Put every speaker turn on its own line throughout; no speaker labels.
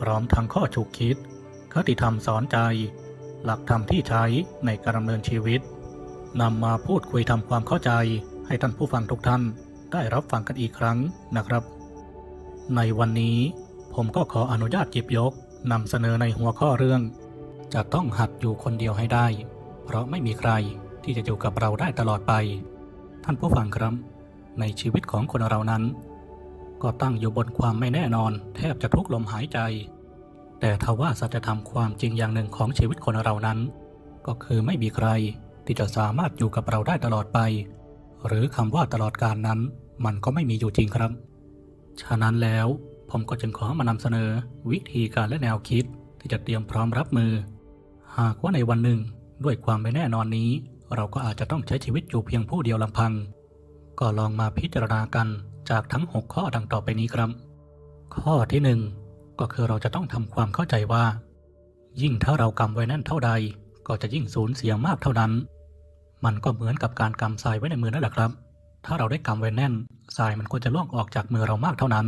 พร้อมทั้งข้อฉุกคิด คติธรรมสอนใจ หลักธรรมที่ใช้ในการดำเนินชีวิตนำมาพูดคุยทำความเข้าใจให้ท่านผู้ฟังทุกท่านได้รับฟังกันอีกครั้งนะครับ ในวันนี้ผมก็ขออนุญาตหยิบยกนำเสนอในหัวข้อเรื่อง จะต้องหัดอยู่คนเดียวให้ได้ เพราะไม่มีใครที่จะอยู่กับเราได้ตลอดไป ท่านผู้ฟังครับ ในชีวิตของคนเรานั้น ก็ตั้งอยู่บนความไม่แน่นอน แทบจะทุกลมหายใจ แต่ทว่าสัจธรรมความจริงอย่างหนึ่งของชีวิตคนเรานั้น ก็คือไม่มีใครที่จะสามารถอยู่กับเราได้ตลอดไป หรือคำว่าตลอดการนั้นมันก็ไม่มีอยู่จริงครับ ฉะนั้นแล้วผมก็จึงขอมานำเสนอวิธีการและแนวคิดที่จะเตรียมพร้อมรับมือ หากว่าในวันหนึ่งด้วยความไม่แน่นอนนี้ เราก็อาจจะต้องใช้ชีวิตอยู่เพียงผู้เดียวลำพัง ก็ลองมาพิจารณากัน จากทั้ง 6 ข้อดังต่อไปนี้ครับ ข้อที่ 1 ก็คือเราจะต้องทำความเข้าใจว่า ยิ่งถ้าเรากำไว้แน่นเท่าใด ก็จะยิ่งสูญเสียมากเท่านั้น มันก็เหมือนกับการกำทรายไว้ในมือนั่นแหละครับ ถ้าเราได้กำไว้แน่นทรายมันก็จะล่วงออกจากมือเรามากเท่านั้น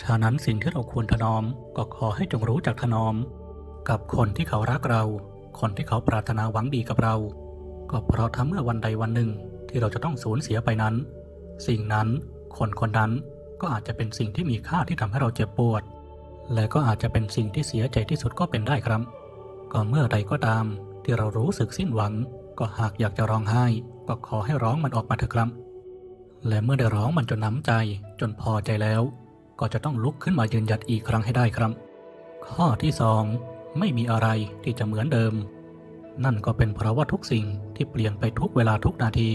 ฉะนั้นสิ่งที่เราควรถนอมก็ขอให้จงรู้จักถนอม กับคนที่เขารักเรา คนที่เขาปรารถนาหวังดีกับเรา ก็เพราะถ้าเมื่อวันใดวันหนึ่งที่เราจะต้องสูญเสียไปนั้น สิ่งนั้น คนคนนั้นก็อาจจะเป็นสิ่งที่มีค่าที่ทำให้เราเจ็บปวด และก็อาจจะเป็นสิ่งที่เสียใจที่สุดก็เป็นได้ครับ ก็เมื่อใดก็ตาม ที่เรารู้สึกสิ้นหวัง ก็หากอยากจะร้องไห้ ก็ขอให้ร้องมันออกมาเถอะครับ และเมื่อได้ร้องมันจนน้ำใจ จนพอใจแล้ว ก็จะต้องลุกขึ้นมายืนหยัดอีกครั้งให้ได้ครับ ข้อที่สองไม่มีอะไรที่จะเหมือนเดิม นั่นก็เป็นเพราะว่าทุกสิ่งที่เปลี่ยนไปทุกเวลาทุกนาที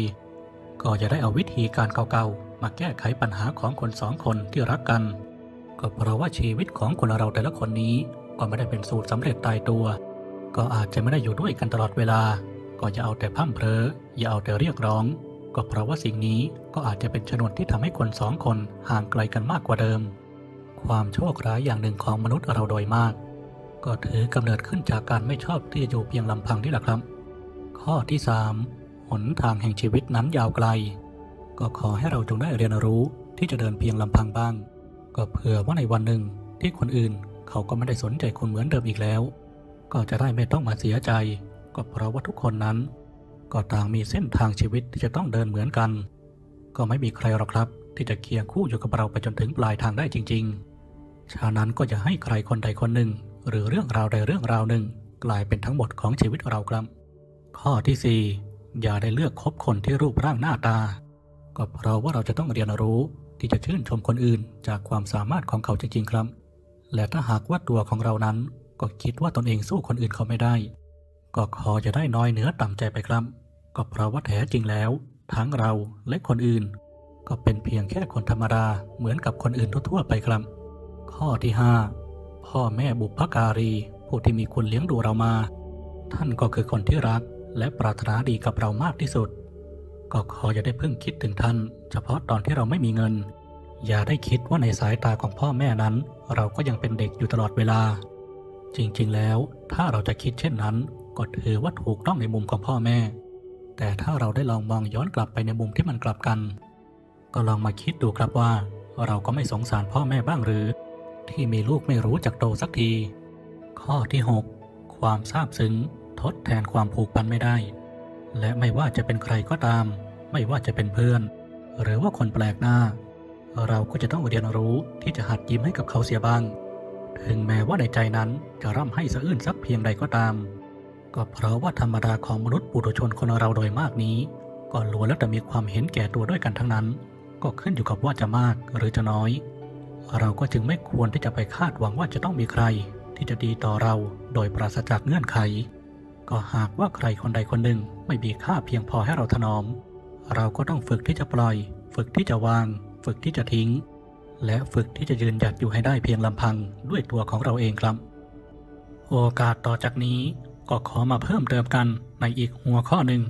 ก็จะได้เอาวิธีการเก่าๆ มาแก้ไขปัญหาของคนสองคนที่รักกัน ก็เพราะว่าชีวิตของคนเราแต่ละคนนี้ก็ไม่ได้เป็นสูตรสำเร็จตายตัว ก็อาจจะไม่ได้อยู่ด้วยกันตลอดเวลา ก็อย่าเอาแต่พร่ำเพออย่าเอาแต่เรียกร้อง ก็เพราะว่าสิ่งนี้ก็อาจจะเป็นชนวนที่ทำให้คนสองคนห่างไกลกันมากกว่าเดิม ความโชคร้ายอย่างหนึ่งของมนุษย์เราโดยมาก ก็ถือกำเนิดขึ้นจากการไม่ชอบที่จะอยู่เพียงลำพังนี่แหละครับ ข้อที่ 3 หนทางแห่งชีวิตนั้นยาวไกล ก็ขอให้เราจงได้เรียนรู้ที่จะเดินเพียงลำพังบ้าง ก็เผื่อว่าในวันหนึ่งที่คนอื่นเขาก็ไม่ได้สนใจคุณเหมือนเดิมอีกแล้ว ก็จะได้ไม่ต้องมาเสียใจ ก็เพราะว่าทุกคนนั้น ก็ต่างมีเส้นทางชีวิตที่จะต้องเดินเหมือนกัน ก็ไม่มีใครหรอกครับ ที่จะเคียงคู่อยู่กับเราไปจนถึงปลายทางได้จริง ๆ ฉะนั้นก็อย่าให้ใครคนใดคนหนึ่ง หรือเรื่องราวใดเรื่องราวหนึ่ง กลายเป็นทั้งหมดของชีวิตเราครับ ข้อที่ 4 อย่าได้เลือกคบคนที่รูปร่างหน้าตา ก็เพราะว่าเราจะต้องเรียนรู้ที่จะชื่นชมคนอื่น จากความสามารถของเขาจริงๆครับ และถ้าหากว่าตัวของเรานั้น ก็คิดว่าตนเองสู้คนอื่นเขาไม่ได้ ก็ขอจะได้น้อยเนื้อต่ำใจไปครับ ก็เพราะว่าแท้จริงแล้ว ทั้งเราและคนอื่น ก็เป็นเพียงแค่คนธรรมดาเหมือนกับคนอื่นทั่วๆไปครับ ข้อที่ 5 พ่อแม่บุพการี ผู้ที่มีคุณเลี้ยงดูเรามา ท่านก็คือคนที่รักและปรารถนาดีกับเรามากที่สุด ก็ขออย่าได้เพิ่งคิดถึงท่าน เฉพาะตอนที่เราไม่มีเงิน อย่าได้คิดว่าในสายตาของพ่อแม่นั้น เราก็ยังเป็นเด็กอยู่ตลอดเวลา จริงๆแล้ว ถ้าเราจะคิดเช่นนั้น ก็ถือว่าถูกต้องในมุมของพ่อแม่ แต่ถ้าเราได้ลองมองย้อนกลับไปในมุมที่มันกลับกัน ก็ลองมาคิดดูครับว่า เราก็ไม่สงสารพ่อแม่บ้างหรือ ที่มีลูกไม่รู้จักโตสักที ข้อที่ 6 ความซาบซึ้ง ทดแทนความผูกพันไม่ได้ และไม่ว่าจะเป็นใครก็ตาม ไม่ว่าจะเป็นเพื่อน หรือว่าคนแปลกหน้า เราก็จะต้องเรียนรู้ที่จะหัดยิ้มให้กับเขาเสียบ้าง ถึงแม้ว่าในใจนั้นจะร่ำให้สะอื้นสักเพียงใดก็ตาม ก็เพราะว่าธรรมดาของมนุษย์ปุถุชนคนเราโดยมากนี้ ก็ล้วนแล้วแต่มีความเห็นแก่ตัวด้วยกันทั้งนั้น ก็ขึ้นอยู่กับว่าจะมากหรือจะน้อย เราก็จึงไม่ควรที่จะไปคาดหวังว่าจะต้องมีใคร ที่จะดีต่อเราโดยปราศจากเงื่อนไข ก็หากว่าใครคนใดคนหนึ่งไม่มีค่าเพียงพอให้เราถนอม เราก็ต้องฝึกที่จะปล่อย ฝึกที่จะวาง ฝึกที่จะทิ้ง และฝึกที่จะยืนหยัดอยู่ให้ได้เพียงลำพังด้วยตัวของเราเองครับ โอกาสต่อจากนี้ก็ขอมาเพิ่มเติมกันในอีกหัวข้อหนึ่ง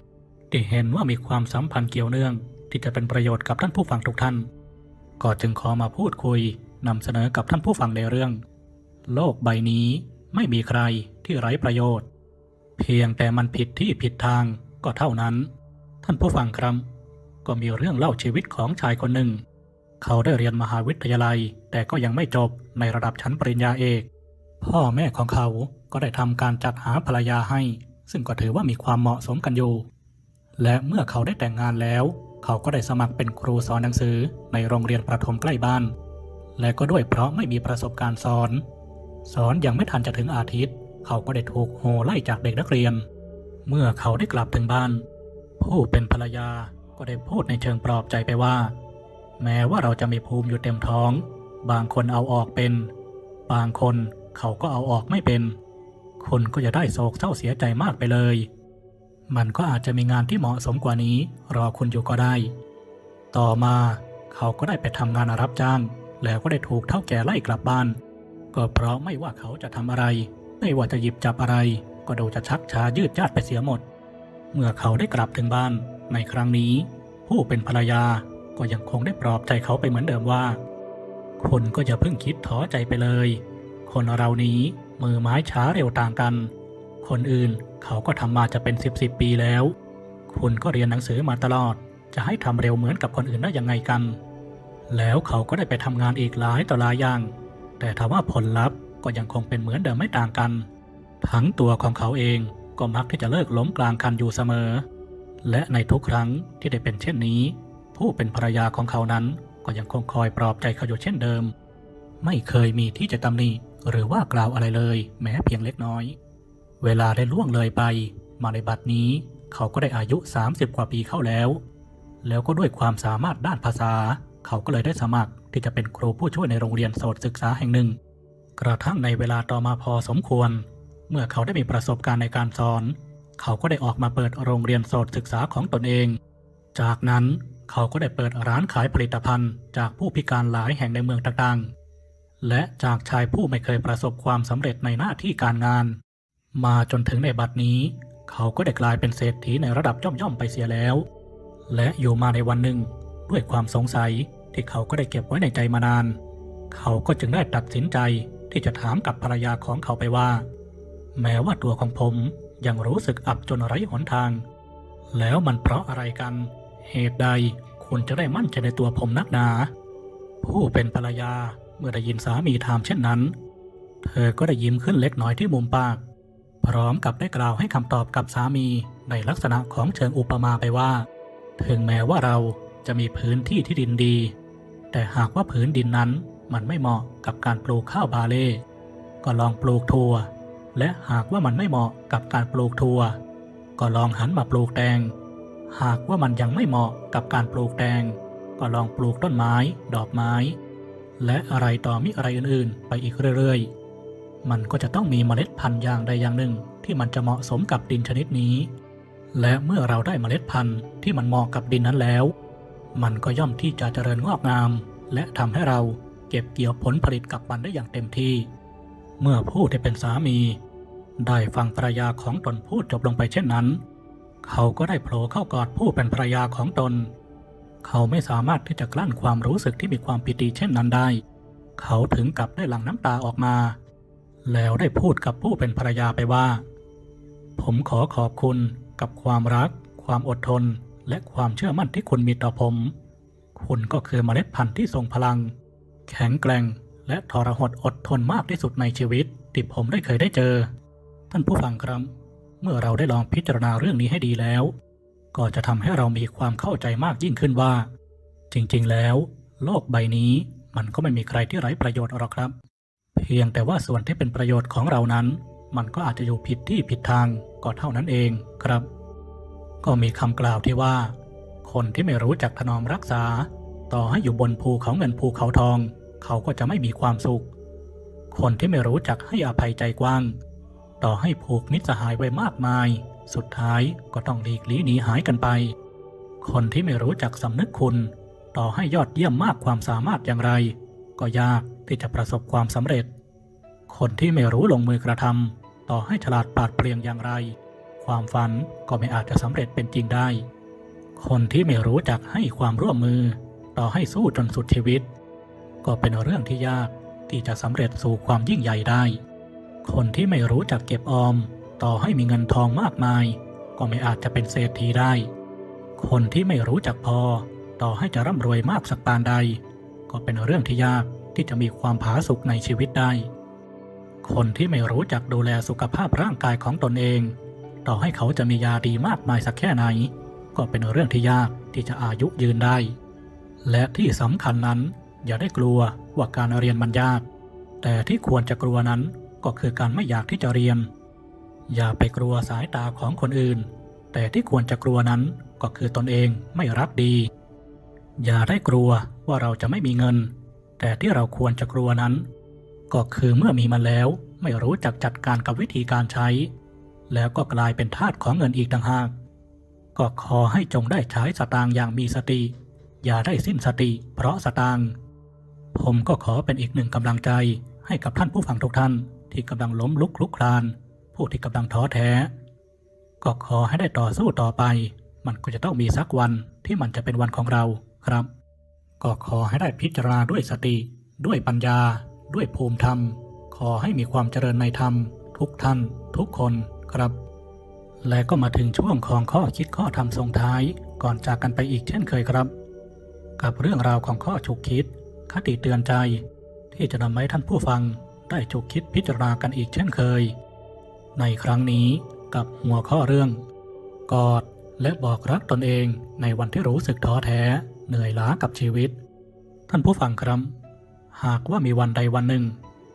ที่เห็นว่ามีความสัมพันธ์เกี่ยวเนื่อง ที่จะเป็นประโยชน์กับท่านผู้ฟังทุกท่าน ก็จึงขอมาพูดคุยนำเสนอกับท่านผู้ฟังในเรื่อง โลกใบนี้ไม่มีใครที่ไร้ประโยชน์ เพียงแต่มันผิดที่ผิดทางก็เท่านั้น ท่านผู้ฟังครับ ก็มีเรื่องเล่าชีวิตของชายคนหนึ่ง เขาได้เรียนมหาวิทยาลัย แต่ก็ยังไม่จบในระดับชั้นปริญญาเอก พ่อแม่ของเขาก็ได้ทำการจัดหาภรรยาให้ ซึ่งก็ถือว่ามีความเหมาะสมกันอยู่ และเมื่อเขาได้แต่งงานแล้ว เขาก็ได้สมัครเป็นครูสอนหนังสือในโรงเรียนประถมใกล้บ้าน และก็ด้วยเพราะไม่มีประสบการณ์สอน สอนยังไม่ทันจะถึงอาทิตย์ เขาก็ได้ถูกโหไล่จากเด็กนักเรียน เมื่อเขาได้กลับถึงบ้าน ผู้เป็นภรรยาก็ได้พูดในเชิงปลอบใจไปว่า แม้ว่าเราจะมีภูมิอยู่เต็มท้อง บางคนเอาออกเป็น บางคนเขาก็เอาออกไม่เป็นคนก็จะได้โศกเศร้าเสียใจมากไปเลย มันก็อาจจะมีงานที่เหมาะสมกว่านี้ รอคุณอยู่ก็ได้ ต่อมาเขาก็ได้ไปทำงานรับจ้าง แล้วก็ได้ถูกเท่าแก่ไล่กลับบ้าน ก็เพราะไม่ว่าเขาจะทำอะไร ไม่ว่าจะหยิบจับอะไร ก็ดูจะชักช้ายืดยาดไปเสียหมด เมื่อเขาได้กลับถึงบ้านในครั้งนี้ ผู้เป็นภรรยาก็ยังคงได้ปลอบใจเขาไปเหมือนเดิมว่าคนก็อย่าเพิ่งคิดท้อใจไปเลย คนเรานี้มือไม้ช้าเร็วต่างกัน คนอื่นเขาก็ทำมาจะเป็นสิบสิบปีแล้ว คุณก็เรียนหนังสือมาตลอด จะให้ทำเร็วเหมือนกับคนอื่นได้ยังไงกัน แล้วเขาก็ได้ไปทำงานอีกหลายต่อหลายอย่าง แต่ถามว่าผลลัพธ์ ก็ยังคงเป็นเหมือนเดิมไม่ต่างกัน ทั้งตัวของเขาเองก็มักที่จะเลิกล้มกลางคันอยู่เสมอ และในทุกครั้งที่ได้เป็นเช่นนี้ ผู้เป็นภรรยาของเขานั้นก็ยังคงคอยปลอบใจเขาอยู่เช่นเดิม ไม่เคยมีที่จะตำหนิหรือว่ากล่าวอะไรเลย แม้เพียงเล็กน้อย เวลาได้ล่วงเลยไป มาในบัดนี้ เขาก็ได้อายุ 30 กว่าปีเข้าแล้ว แล้วก็ด้วยความสามารถด้านภาษา เขาก็เลยได้สมัครที่จะเป็นครูผู้ช่วยในโรงเรียนโสตศึกษาแห่งหนึ่ง กระทั่งในเวลาต่อมาพอสมควร เมื่อเขาได้มีประสบการณ์ในการสอน เขาก็ได้ออกมาเปิดโรงเรียนโสตศึกษาของตนเอง จากนั้นเขาก็ได้เปิดร้านขายผลิตภัณฑ์จากผู้พิการหลายแห่งในเมืองต่างๆ และจากชายผู้ไม่เคยประสบความสำเร็จในหน้าที่การงาน มาจนถึงในบัดนี้ เขาก็ได้กลายเป็นเศรษฐีในระดับย่อมๆไปเสียแล้ว และอยู่มาในวันหนึ่งด้วยความสงสัยที่เขาก็ได้เก็บไว้ในใจมานาน เขาก็จึงได้ตัดสินใจ ที่จะถามกับภรรยาของเขาไปว่า แม้ว่าตัวของผมยังรู้สึกอับจนไร้หนทาง แล้วมันเพราะอะไรกัน เหตุใดคุณจะได้มั่นใจในตัวผมนักหนา ผู้เป็นภรรยาเมื่อได้ยินสามีถามเช่นนั้น เธอก็ได้ยิ้มขึ้นเล็กน้อยที่มุมปาก พร้อมกับได้กล่าวให้คำตอบกับสามีในลักษณะของเชิงอุปมาไปว่า ถึงแม้ว่าเราจะมีพื้นที่ที่ดินดี แต่หากว่าพื้นดินนั้น มันไม่เหมาะกับการปลูกข้าวบาเล่ก็ลองปลูกถั่ว และหากว่ามันไม่เหมาะกับการปลูกถั่ว ก็ลองหันมาปลูกแตง หากว่ามันยังไม่เหมาะกับการปลูกแตง ก็ลองปลูกต้นไม้ ดอกไม้ และอะไรต่อมิอะไรอื่นๆ ไปอีกเรื่อยๆ มันก็จะต้องมีเมล็ดพันธุ์อย่างใดอย่างหนึ่งที่มันจะเหมาะสมกับดินชนิดนี้ และเมื่อเราได้เมล็ดพันธุ์ที่มันเหมาะกับดินนั้นแล้ว มันก็ย่อมที่จะเจริญงอกงาม และทำให้เรา เก็บเกี่ยวผลผลิตกับมันได้อย่างเต็มที่ เมื่อผู้ที่เป็นสามี ได้ฟังภรรยาของตนพูดจบลงไปเช่นนั้น เขาก็ได้โผล่เข้ากอดผู้เป็นภรรยาของตน เขาไม่สามารถที่จะกลั้นความรู้สึกที่มีความปิติเช่นนั้นได้ เขาถึงกับได้หลั่งน้ำตาออกมา แล้วได้พูดกับผู้เป็นภรรยาไปว่า ผมขอขอบคุณกับความรัก ความอดทน และความเชื่อมั่นที่คุณมีต่อผม คุณก็คือเมล็ดพันธุ์ที่ทรงพลัง แข็งแกร่ง และทรหดอดทนมากที่สุดในชีวิตที่ผมได้เคยได้เจอ ท่านผู้ฟังครับ เมื่อเราได้ลองพิจารณาเรื่องนี้ให้ดีแล้ว ก็จะทำให้เรามีความเข้าใจมากยิ่งขึ้นว่า จริงๆแล้ว โลกใบนี้มันก็ไม่มีใครที่ไร้ประโยชน์หรอกครับเเพียงแต่ว่าส่วนที่เป็นประโยชน์ของเรานั้น มันก็อาจจะอยู่ผิดที่ผิดทางก็เท่านั้นเองครับ ก็มีคำกล่าวที่ว่า คนที่ไม่รู้จักถนอมรักษา ต่อให้อยู่บนภูเขาเงินภูเขาทอง เขาก็จะไม่มีความสุข คนที่ไม่รู้จักให้อภัยใจกว้าง ต่อให้ผูกมิตรสหายไว้มากมาย สุดท้ายก็ต้องหลีกลี่หนีหายกันไป คนที่ไม่รู้จักสำนึกคุณ ต่อให้ยอดเยี่ยมมากความสามารถอย่างไร ก็ยากที่จะประสบความสำเร็จ คนที่ไม่รู้ลงมือกระทำต่อให้ฉลาดปราดเปรียงอย่างไร ความฝันก็ไม่อาจจะสำเร็จเป็นจริงได้ คนที่ไม่รู้จักให้ความร่วมมือ ต่อให้สู้จนสุดชีวิต ก็เป็นเรื่องที่ยากที่จะสำเร็จสู่ความยิ่งใหญ่ได้ คนที่ไม่รู้จักเก็บออม ต่อให้มีเงินทองมากมาย ก็ไม่อาจจะเป็นเศรษฐีได้ คนที่ไม่รู้จักพอ ต่อให้จะร่ำรวยมากสักปานใด ก็เป็นเรื่องที่ยากที่จะมีความผาสุกในชีวิตได้ คนที่ไม่รู้จักดูแลสุขภาพร่างกายของตนเอง ต่อให้เขาจะมียาดีมากมายสักแค่ไหน ก็เป็นเรื่องที่ยากที่จะอายุยืนได้ และที่สำคัญนั้น อย่าได้กลัวว่าการเรียนมันยาก แต่ที่ควรจะกลัวนั้นก็คือการไม่อยากที่จะเรียน อย่าไปกลัวสายตาของคนอื่น แต่ที่ควรจะกลัวนั้นก็คือตนเองไม่รักดี อย่าได้กลัวว่าเราจะไม่มีเงิน แต่ที่เราควรจะกลัวนั้น ก็คือเมื่อมีมาแล้วไม่รู้จักจัดการกับวิธีการใช้ แล้วก็กลายเป็นทาสของเงินอีกต่างหาก ก็ขอให้จงได้ใช้สตางค์อย่างมีสติ อย่าได้สิ้นสติ เพราะสตางค์ ผมก็ขอเป็นอีกหนึ่งกำลังใจให้กับท่านผู้ฟังทุกท่านที่กำลังล้มลุกคลุกคลาน ผู้ที่กำลังท้อแท้ ก็ขอให้ได้ต่อสู้ต่อไป มันก็จะต้องมีสักวันที่มันจะเป็นวันของเราครับ ก็ขอให้ได้พิจารณาด้วยสติ ด้วยปัญญา ด้วยภูมิธรรม ขอให้มีความเจริญในธรรม ทุกท่าน ทุกคนครับ และก็มาถึงช่วงของข้อคิดข้อธรรมส่งท้ายก่อนจากกันไปอีกเช่นเคยครับ กับเรื่องราวของข้อฉุกคิด คติเตือนใจ ที่จะนำให้ท่านผู้ฟังได้ฉุกคิดพิจารณากันอีกเช่นเคย ในครั้งนี้กับหัวข้อเรื่อง กอดและบอกรักตนเองในวันที่รู้สึกท้อแท้เหนื่อยล้ากับชีวิต ท่านผู้ฟังครับ หากว่ามีวันใดวันหนึ่ง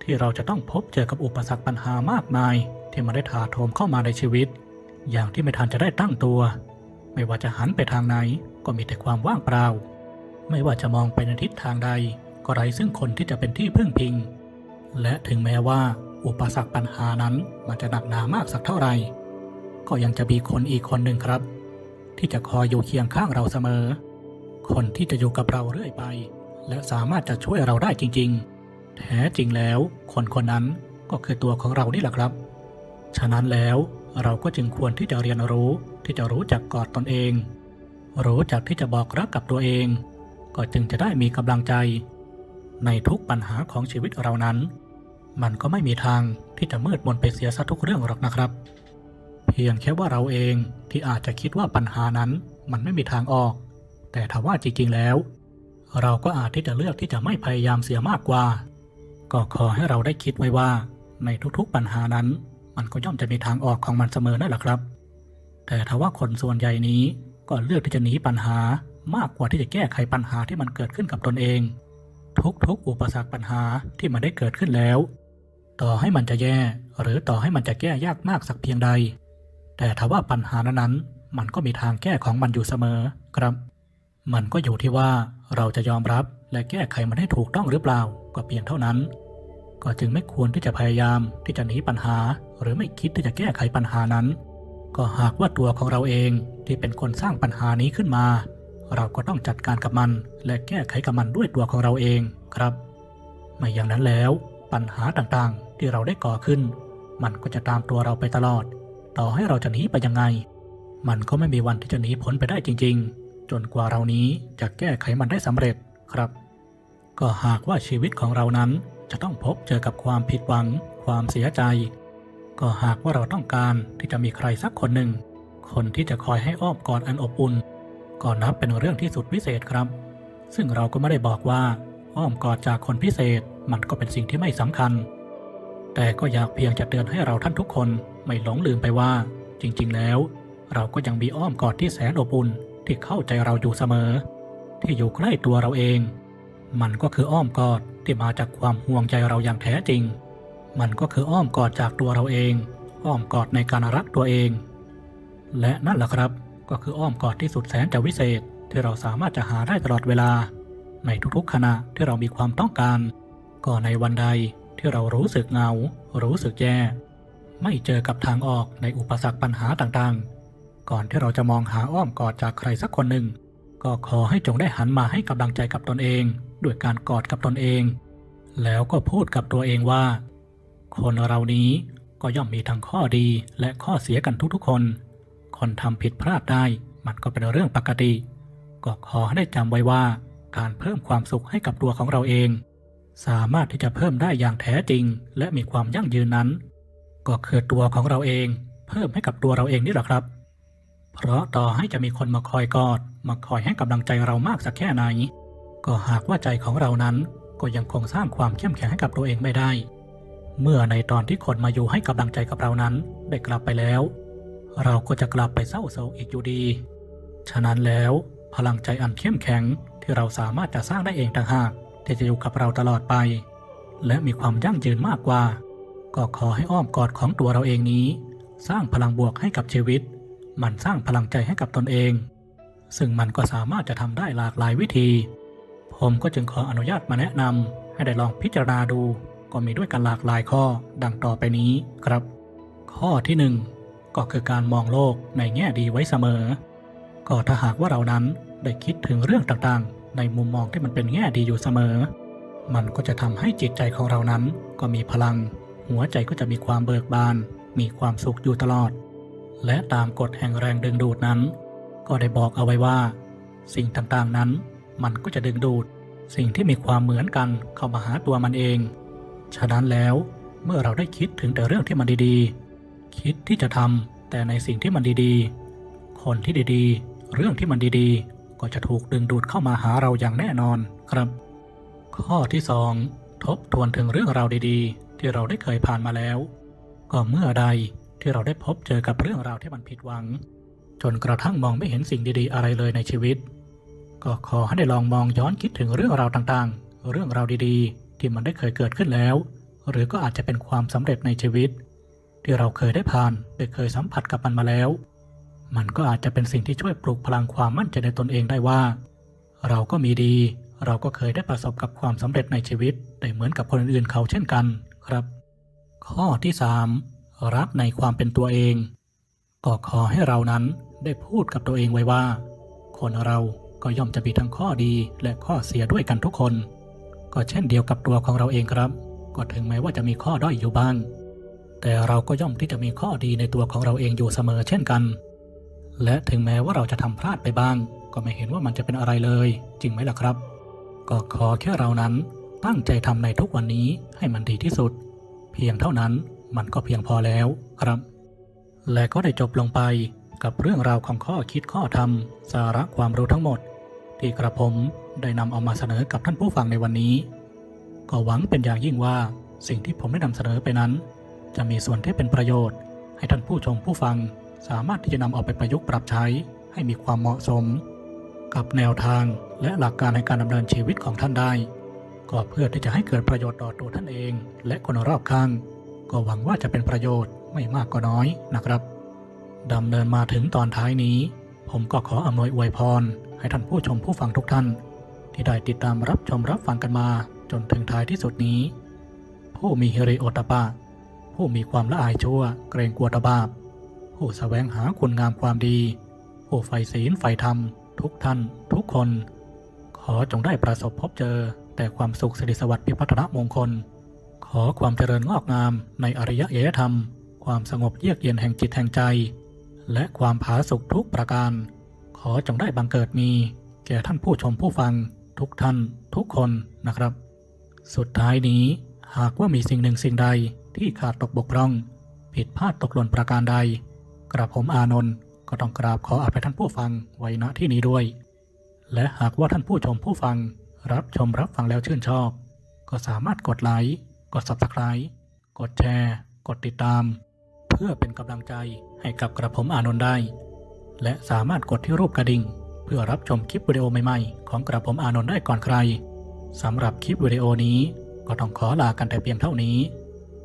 ที่เราจะต้องพบเจอกับอุปสรรคปัญหามากมาย ที่มาได้ถาโถมเข้ามาในชีวิต อย่างที่ไม่ทันจะได้ตั้งตัว ไม่ว่าจะหันไปทางไหนก็มีแต่ความว่างเปล่า ไม่ว่าจะมองไปในทิศทางใด ก็ไร้ซึ่งคนที่จะเป็นที่พึ่งพิง และถึงแม้ว่าอุปสรรคปัญหานั้นมันจะหนักหนามากสักเท่าไหร่ ก็ยังจะมีคนอีกคนหนึ่งครับ ที่จะคอยอยู่เคียงข้างเราเสมอ คนที่จะอยู่กับเราเรื่อยไป และสามารถจะช่วยเราได้จริง ๆ แท้จริงแล้ว คนคนนั้นก็คือตัวของเรานี่แหละครับ ฉะนั้นแล้วเราก็จึงควรที่จะเรียนรู้ที่จะรู้จักกอดตนเอง รู้จักที่จะบอกรักกับตัวเอง ก็จึงจะได้มีกำลังใจ ในทุกปัญหาของชีวิตเรานั้น มันก็ไม่มีทางที่จะมืดมนไปเสียซะทุกเรื่องหรอกนะครับ เพียงแค่ว่าเราเองที่อาจจะคิดว่าปัญหานั้นมันไม่มีทางออก แต่ถ้าว่าจริงๆแล้ว เราก็อาจที่จะเลือกที่จะไม่พยายามเสียมากกว่า ก็ขอให้เราได้คิดไว้ว่า ในทุกๆปัญหานั้น มันก็ย่อมจะมีทางออกของมันเสมอนั่นแหละครับ แต่ถ้าว่าคนส่วนใหญ่นี้ก็เลือกที่จะหนีปัญหามากกว่าที่จะแก้ไขปัญหาที่มันเกิดขึ้นกับตนเอง ทุกๆ อุปสรรคปัญหาที่มันได้เกิดขึ้นแล้ว ต่อให้มันจะแย่ หรือต่อให้มันจะแก้ยากมากสักเพียงใด แต่ถ้าว่าปัญหานั้นๆ มันก็มีทางแก้ของมันอยู่เสมอครับ มันก็อยู่ที่ว่าเราจะยอมรับและแก้ไขมันให้ถูกต้องหรือเปล่าก็เพียงเท่านั้น ก็จึงไม่ควรที่จะพยายามที่จะหนีปัญหา หรือไม่คิดที่จะแก้ไขปัญหานั้น ก็หากว่าตัวของเราเองที่เป็นคนสร้างปัญหานี้ขึ้นมา เราก็ต้องจัดการกับมัน และแก้ไขกับมันด้วยตัวของเราเองครับ ไม่อย่างนั้นแล้ว ปัญหาต่างๆที่เราได้ก่อขึ้น มันก็จะตามตัวเราไปตลอด ต่อให้เราจะหนีไปยังไง มันก็ไม่มีวันที่จะหนีพ้นไปได้จริง ๆ จนกว่าเรานี้จะแก้ไขมันได้สำเร็จครับ ก็หากว่าชีวิตของเรานั้นจะต้องพบเจอกับความผิดหวัง ความเสียใจ ก็หากว่าเราต้องการที่จะมีใครสักคนหนึ่ง คนที่จะคอยให้อ้อมกอดอันอบอุ่น ก็นับเป็นเรื่องที่สุดวิเศษครับ ซึ่งเราก็ไม่ได้บอกว่าอ้อมกอดจากคนพิเศษมันก็เป็นสิ่งที่ไม่สำคัญ แต่ก็อยากเพียงจะเตือนให้เราท่านทุกคนไม่หลงลืมไปว่า จริงๆแล้ว เราก็ยังมีอ้อมกอดที่แสนอบอุ่นที่เข้าใจเราอยู่เสมอ ที่อยู่ใกล้ตัวเราเอง มันก็คืออ้อมกอดที่มาจากความห่วงใยเราอย่างแท้จริง มันก็คืออ้อมกอดจากตัวเราเอง อ้อมกอดในการรักตัวเอง และนั่นแหละครับ ก็คืออ้อมกอดที่สุดแสนจะวิเศษ ที่เราสามารถจะหาได้ตลอดเวลา ในทุกๆขณะที่เรามีความต้องการ ก็ในวันใดที่เรารู้สึกเหงา รู้สึกแย่ ไม่เจอกับทางออกในอุปสรรคปัญหาต่างๆ ก่อนที่เราจะมองหาอ้อมกอดจากใครสักคนหนึ่ง ก็ขอให้จงได้หันมาให้กำลังใจกับตนเอง ด้วยการกอดกับตนเอง แล้วก็พูดกับตัวเองว่า คนเรานี้ก็ย่อมมีทั้งข้อดีและข้อเสียกันทุกๆคน คนทำผิดพลาดได้ มันก็เป็นเรื่องปกติ ก็ขอให้ได้จำไว้ว่า การเพิ่มความสุขให้กับตัวของเราเอง สามารถที่จะเพิ่มได้อย่างแท้จริง และมีความยั่งยืนนั้น ก็คือตัวของเราเอง เพิ่มให้กับตัวเราเองนี่แหละครับ เพราะต่อให้จะมีคนมาคอยกอด มาคอยให้กำลังใจเรามากสักแค่ไหน ก็หากว่าใจของเรานั้นก็ยังคงสร้างความเข้มแข็งให้กับตัวเองไม่ได้ เมื่อในตอนที่คนมาอยู่ให้กำลังใจกับเรานั้นได้กลับไปแล้ว เราก็จะกลับไปเศร้าโศกอีกอยู่ดี ฉะนั้นแล้วพลังใจอันเข้มแข็งที่เราสามารถจะสร้างได้เองต่างหากที่จะอยู่กับเราตลอดไป และมีความยั่งยืนมากกว่า ก็ขอให้อ้อมกอดของตัวเราเองนี้ สร้างพลังบวกให้กับชีวิต มันสร้างพลังใจให้กับตนเอง ซึ่งมันก็สามารถจะทำได้หลากหลายวิธี ผมก็จึงขออนุญาตมาแนะนำให้ได้ลองพิจารณาดู ก็มีด้วยกันหลากหลายข้อดังต่อไปนี้ครับ ข้อที่หนึ่ง ก็คือการมองโลกในแง่ดีไว้เสมอ ก็ถ้าหากว่าเรานั้นได้คิดถึงเรื่องต่างๆ ในมุมมองที่มันเป็นแง่ดีอยู่เสมอ มันก็จะทำให้จิตใจของเรานั้นก็มีพลัง หัวใจก็จะมีความเบิกบาน มีความสุขอยู่ตลอด และตามกฎแห่งแรงดึงดูดนั้น ก็ได้บอกเอาไว้ว่า สิ่งต่างๆนั้น มันก็จะดึงดูด สิ่งที่มีความเหมือนกันเข้ามาหาตัวมันเอง ฉะนั้นแล้วเมื่อเราได้คิดถึงแต่เรื่องที่มันดีๆ คิดที่จะทำแต่ในสิ่งที่มันดีๆ คนที่ดีๆ เรื่องที่มันดีๆ ก็จะถูกดึงดูดเข้ามาหาเราอย่างแน่นอนครับ ข้อที่สองทบทวนถึงเรื่องราวดีๆ ที่เราได้เคยผ่านมาแล้ว ก็เมื่อใดที่เราได้พบเจอกับเรื่องราวที่มันผิดหวัง จนกระทั่งมองไม่เห็นสิ่งดีๆ อะไรเลยในชีวิต ก็ขอให้ได้ลองมองย้อนคิดถึงเรื่องราวต่างๆ เรื่องราวดีๆ ที่มันได้เคยเกิดขึ้นแล้ว หรือก็อาจจะเป็นความสำเร็จในชีวิต ที่เราเคยได้ผ่านได้เคยสัมผัสกับมันมาแล้ว มันก็อาจจะเป็นสิ่งที่ช่วยปลุกพลังความมั่นใจในตนเองได้ว่า เราก็มีดี เราก็เคยได้ประสบกับความสำเร็จในชีวิตได้เหมือนกับคนอื่นๆเขาเช่นกันครับ ข้อที่ 3 รักในความเป็นตัวเองก็ขอให้เรานั้นได้พูดกับตัวเองไว้ว่า คนเราก็ย่อมจะมีทั้งข้อดีและข้อเสียด้วยกันทุกคน ก็เช่นเดียวกับตัวของเราเองครับ ก็ถึงแม้ว่าจะมีข้อด้อยอยู่บ้าง แต่เราก็ย่อมที่จะมีข้อดีในตัวของเราเองอยู่เสมอเช่นกัน และถึงแม้ว่าเราจะทำพลาดไปบ้าง ก็ไม่เห็นว่ามันจะเป็นอะไรเลย จริงไหมล่ะครับ ก็ขอแค่เรานั้นตั้งใจทำในทุกวันนี้ให้มันดีที่สุด เพียงเท่านั้นมันก็เพียงพอแล้วครับ และก็ได้จบลงไปกับเรื่องราวของข้อคิดข้อธรรม สาระความรู้ทั้งหมด ที่กระผมได้นำเอามาเสนอกับท่านผู้ฟังในวันนี้ ก็หวังเป็นอย่างยิ่งว่าสิ่งที่ผมได้นำเสนอไปนั้น จะมีส่วนที่เป็นประโยชน์ ให้ท่านผู้ชมผู้ฟังสามารถที่จะนำเอาไปประยุกต์ปรับใช้ให้มีความเหมาะสม กับแนวทางและหลักการในการดำเนินชีวิตของท่านได้ ก็เพื่อที่จะให้เกิดประโยชน์ต่อตัวท่านเอง และคนรอบข้าง ก็หวังว่าจะเป็นประโยชน์ไม่มากก็น้อยนะครับดำเนินมาถึงตอนท้ายนี้ ผมก็ขออำนวยอวยพร ให้ท่านผู้ชมผู้ฟังทุกท่าน ที่ได้ติดตามรับชมรับฟังกันมาจนถึงท้ายที่สุดนี้ ผู้มีฮิริโอตปะ ผู้มีความละอายชั่วเกรงกลัวตบาป ผู้แสวงหาคุณงามความดี ผู้ใฝ่ศีลใฝ่ธรรม ทุกท่าน ทุกคน ขอจงได้ประสบพบเจอ แต่ความสุขสิริสวัสดิ์พิพัฒนมงคล ขอความเจริญงอกงามในอริยเยธรรม ความสงบเยือกเย็นแห่งจิตแห่งใจ และความผาสุกทุกประการ ขอจงได้บังเกิดมี แก่ท่านผู้ชมผู้ฟัง ทุกท่าน ทุกคนนะครับ สุดท้ายนี้หากว่ามีสิ่งหนึ่งสิ่งใด ที่ขาดตกบกพร่อง ผิดพลาดตกหล่นประการใด กระผมอานนท์ก็ต้องกราบขออภัยท่านผู้ฟังไว้ณที่นี้ด้วย และหากว่าท่านผู้ชมผู้ฟัง รับชมรับฟังแล้วชื่นชอบ ก็สามารถกดไลค์กด Subscribe กดแชร์ กดติดตาม เพื่อเป็นกำลังใจให้กับกระผมอานนท์ได้ และสามารถกดที่รูปกระดิ่ง เพื่อรับชมคลิปวิดีโอใหม่ๆ ของกระผมอานนท์ได้ก่อนใครสำหรับคลิปวิดีโอนี้ก็ต้องขอลากันแต่เพียงเท่านี้